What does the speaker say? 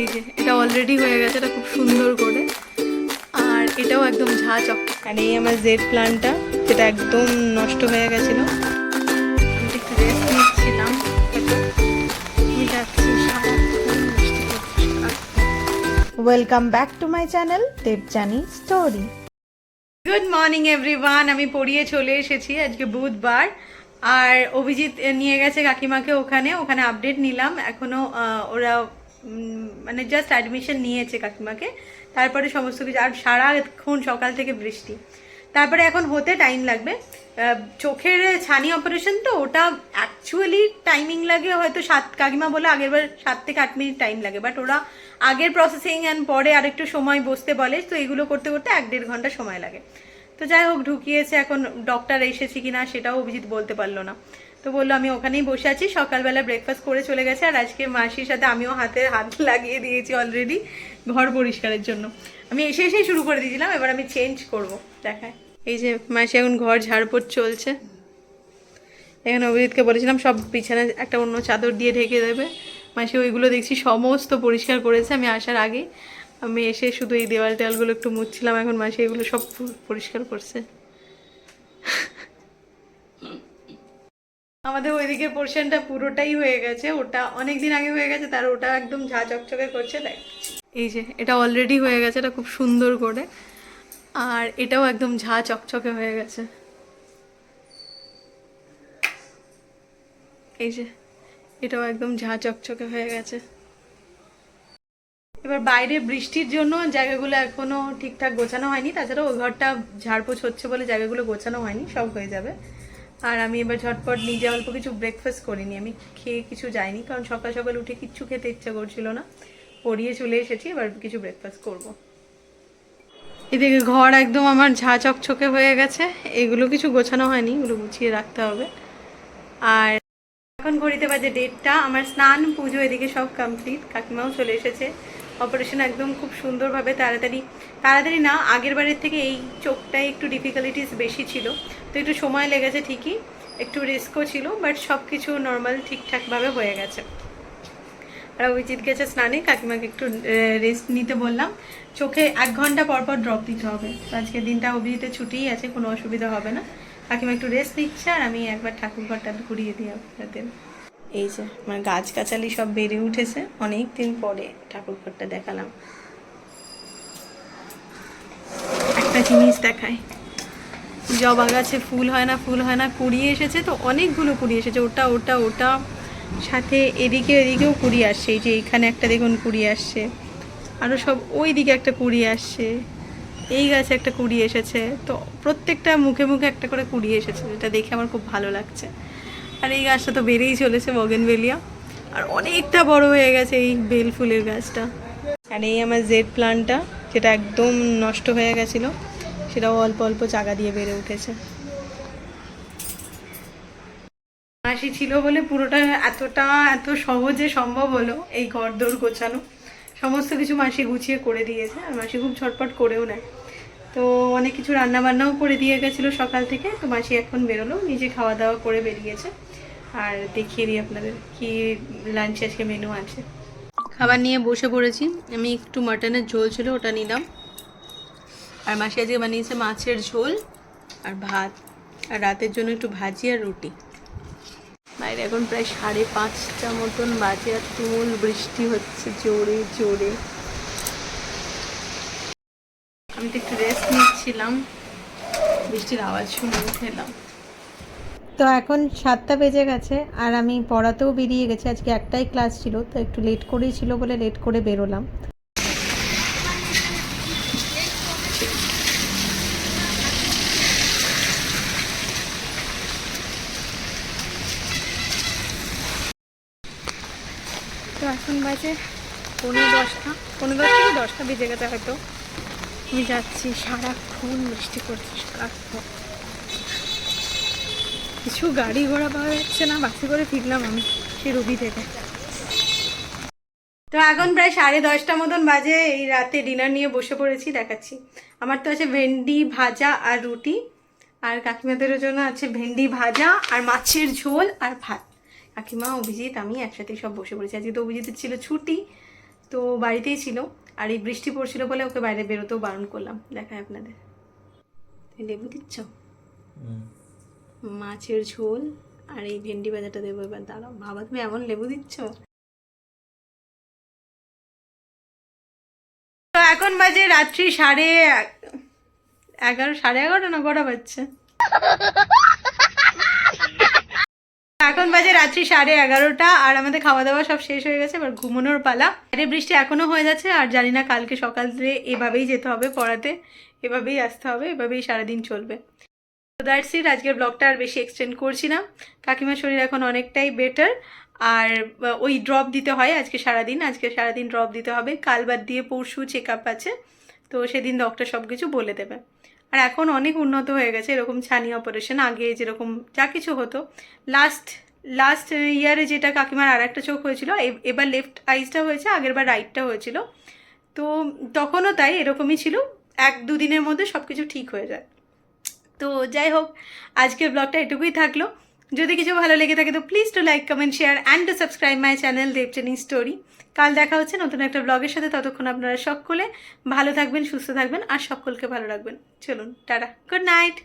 এই যে এটা অলরেডি হয়ে গেছে এটা খুব সুন্দর করে। আর এটাও একদম ঝা চক আর এই আমার জেড প্ল্যানটা যেটা একদম নষ্ট হয়ে গেছিল। আমি একটু রেস্ট নিচ্ছিলাম। Welcome back to my channel Debjani story good morning everyone আমি পড়িয়ে চলে এসেছি আজকে বুধবার। আর অভিজিৎ নিয়ে গেছে কাকিমাকে ওখানে ওখানে আপডেট নিলাম। এখনও আহ, ওরা মানে জাস্ট অ্যাডমিশন নিয়েছে কাকিমাকে। তারপরে সমস্ত কিছু, আর সারাক্ষণ সকাল থেকে বৃষ্টি। তারপরে এখন হতে টাইম লাগবে। চোখের ছানি অপারেশন তো, ওটা অ্যাকচুয়ালি টাইমিং লাগে হয়তো সাত, কাকিমা বলে আগেরবার সাত থেকে আট মিনিট টাইম লাগে। বাট ওরা আগের প্রসেসিং অ্যান্ড পরে আরেকটু সময় বসতে বলে, তো এগুলো করতে করতে এক দেড় ঘণ্টা সময় লাগে। তো যাই হোক, ঢুকিয়েছে এখন ডক্টর এসেছে কিনা সেটাও অভিজিৎ বলতে পারল না। তো বলল, আমি ওখানেই বসে আছি, সকালবেলা ব্রেকফাস্ট করে চলে গেছে আর আজকে মাসির সাথে আমিও হাতে, হাত লাগিয়ে দিয়েছি অলরেডি ঘর পরিষ্কারের জন্য। আমি এসে এসেই শুরু করে দিয়েছিলাম, এবার আমি চেঞ্জ করব, দেখায়। এই যে মাসি এখন ঘর ঝাড়পোট চলছে। এখানে অভিজিৎকে বলেছিলাম, সব বিছানায় একটা অন্য চাদর দিয়ে ঢেকে দেবে। মাসি, ওইগুলো দেখছি সমস্ত পরিষ্কার করেছে আমি আসার আগে আমি এসে শুধু এই দেওয়াল টেয়ালগুলো একটু মুছছিলাম, এখন মাসি এগুলো সব পরিষ্কার করছে। আমাদের ওইদিকের পোর্শনটা পুরোটাই হয়ে গেছে, ওটা অনেক দিন আগে হয়ে গেছে, তার ওটা একদম ঝা চকচকে করছে, দেখ। এই যে, এটা অলরেডি হয়ে গেছে, এটা খুব সুন্দর করে। আর এটাও একদম ঝা চকচকে হয়ে গেছে। এই যে, এটাও একদম ঝা চকচকে হয়ে গেছে। এবার বাইরে বৃষ্টির জন্য জায়গাগুলো এখনও ঠিকঠাক গোছানো হয়নি তাছাড়া ওই ঘরটা ঝাড়পোছ হচ্ছে বলে জায়গাগুলো গোছানো হয়নি, সব হয়ে যাবে। আর আমি এবার ঝটপট নিজে অল্প কিছু ব্রেকফাস্ট করিনি। আমি খেয়ে কিছু যাইনি, কারণ সকাল সকাল উঠে কিচ্ছু খেতে ইচ্ছা করছিল না। পড়িয়ে চলে এসেছি, এবার কিছু ব্রেকফাস্ট করব। এদিকে ঘর একদম আমার ঝা চকচকে হয়ে গেছে, এগুলো কিছু গোছানো হয়নি, এগুলো গুছিয়ে রাখতে হবে। আর এখন ঘড়িতে বাজে ডেটটা আমার স্নান, পুজো এদিকে সব কমপ্লিট কাকিমাও চলে এসেছে। অপারেশন একদম খুব সুন্দরভাবে, তাড়াতাড়ি তাড়াতাড়ি না, আগের বারের থেকে এই চোখটায় একটু ডিফিকাল্টিস বেশি ছিল। তো একটু সময় লেগেছে ঠিকই, একটু রিস্কও ছিল বাট সব কিছু নর্মাল ঠিকঠাকভাবে হয়ে গেছে। আর অভিজিৎ গেছে স্নানে, কাকিমাকে একটু রেস্ট নিতে বললাম। চোখে এক ঘণ্টা পর পর ড্রপ দিতে হবে। তো আজকের দিনটা অভিজিতের ছুটিই আছে, কোনো অসুবিধা হবে না। কাকিমা একটু রেস্ট নিচ্ছে আর আমি একবার ঠাকুর ঘরটা ঘুরিয়ে দিই আপনাদের। এই যে মানে গাছগাছালি সব বেড়ে উঠেছে অনেক দিন পরে ঠাকুর ঘরটা দেখালাম। একটা জিনিস দেখায় জবা গাছে ফুল হয় না, ফুল হয় না, কুড়িয়ে এসেছে তো অনেকগুলো কুড়িয়ে এসেছে। ওটা ওটা ওটা। সাথে এদিকে এদিকেও কুড়ি আসছে, এই যে এইখানে একটা দেখুন কুড়ি আসছে। আরও সব ওই দিকে একটা কুড়ি আসছে। এই গাছে একটা কুড়ি এসেছে। তো প্রত্যেকটা মুখে মুখে একটা করে কুড়ি এসেছে, যেটা দেখে আমার খুব ভালো লাগছে। আর এই গাছটা তো বেড়েই চলেছে বগেনভেলিয়া আর অনেকটা বড় হয়ে গেছে এই বেল ফুলের গাছটা। আর এই আমার জেড প্লান্টটা, যেটা একদম নষ্ট হয়ে গেছিল। সেটাও অল্প অল্প চাকা দিয়ে বেড়ে উঠেছে। মাসি ছিল বলে পুরোটা এতটা, এত সহজে সম্ভব হলো এই ঘর দৌড় গোছানো। সমস্ত কিছু মাসি গুছিয়ে করে দিয়েছে, আর মাসি খুব ঝটপট করেও নেয়। তো অনেক কিছু রান্না বান্নাও করে দিয়ে গেছিল সকাল থেকে, তো মাসি এখন বেরোলো, নিজে খাওয়া দাওয়া করে বেরিয়েছে। আর দেখিয়ে দিই আপনাদের কি লাঞ্চ আজকে মেনু আছে। খাবার নিয়ে বসে পড়েছি, আমি একটু মাটনের ঝোল ছিল ওটা নিলাম। আর মাসি আজকে বানিয়েছে মাছের ঝোল আর ভাত, আর রাতের জন্য একটু ভাজি আর রুটি। বাইরে এখন প্রায় সাড়ে পাঁচটা মতন বাজে আর তুমুল বৃষ্টি হচ্ছে জোরে জোরে। আমি তো একটু রেস্ট নিচ্ছিলাম। বৃষ্টির আওয়াজ শুনে এলাম তো এখন সাতটা বেজে গেছে আর আমি পড়াতেও বেরিয়ে গেছি। আজকে একটাই ক্লাস ছিল, তো একটু লেট করেই ছিল বলে লেট করে বেরোলাম। এখন বাজে পনেরো দশটা। পনেরো দশটা কি দশটা বেজে গেছে হয়তো। আমি যাচ্ছি, সারাক্ষণ বৃষ্টি পড়ছে সারাক্ষণ কিছু গাড়ি ঘোড়া পাওয়া যাচ্ছে না, বাসে করে ফিরলাম আমি সেই রবি থেকে। তো এখন প্রায় সাড়ে দশটা মতন বাজে, এই রাতে ডিনার নিয়ে বসে পড়েছি, দেখাচ্ছি। আমার তো আছে ভেন্ডি ভাজা আর রুটি, আর কাকিমাদের জন্য আছে ভেন্ডি ভাজা আর মাছের ঝোল আর ভাত। কাকিমা অভিজিৎ আমি একসাথে সব বসে পড়েছি। আজকে তো অভিজিতের ছিল ছুটি তো বাড়িতেই ছিল। আর এই বৃষ্টি পড়ছিল বলে ওকে বাইরে বেরোতেও বারণ করলাম। দেখায় আপনাদের। লেবু দিচ্ছ? মাছের ঝোল আর এই ভেন্ডি ভাজাটা দেবো এবার। দাঁড়াও বাবা তুমি এমন লেবু দিচ্ছ? তো এখন বাজে রাত্রি সাড়ে এগারো সাড়ে এগারোটা না কটা বাজছে? এখন বাজে রাত্রি সাড়ে এগারোটা, আর আমাদের খাওয়া দাওয়া সব শেষ হয়ে গেছে, এবার ঘুমানোর পালা। আরে বৃষ্টি এখনও হয়ে যাচ্ছে, আর জানি না কালকে সকাল থেকে এভাবেই যেতে হবে পড়াতে, এভাবেই আসতে হবে, এভাবেই সারাদিন চলবে। তো দ্যাটস আজকের ব্লগটা আর বেশি এক্সটেন্ড করছি না। কাকিমার শরীর এখন অনেকটাই বেটার আর ওই ড্রপ দিতে হয় আজকে সারাদিন আজকে সারাদিন ড্রপ দিতে হবে। কাল বাদ দিয়ে পরশু চেক আপ আছে, তো সেদিন ডক্টর সব কিছু বলে দেবে। আর এখন অনেক উন্নত হয়ে গেছে, এরকম ছানি অপারেশন আগে যেরকম যা কিছু হতো। লাস্ট লাস্ট ইয়ারে যেটা কাকিমার আর একটা চোখ হয়েছিল এবার লেফট আইসটা হয়েছে, আগের বার রাইটটা হয়েছিল। তো তখনও তাই এরকমই ছিল, এক দুদিনের মধ্যে সব কিছু ঠিক হয়ে যায়। তো যাই হোক, আজকের ব্লগটা এটুকুই থাকল। যদি কিছু ভালো লেগে থাকে তো please to like comment share and to subscribe my channel Debjani story কাল দেখা হচ্ছে নতুন একটা ব্লগের সাথে, ততক্ষণ আপনারা সকলে ভালো থাকবেন, সুস্থ থাকবেন আর সকলকে ভালো রাখবেন। চলুন, টাটা গুড নাইট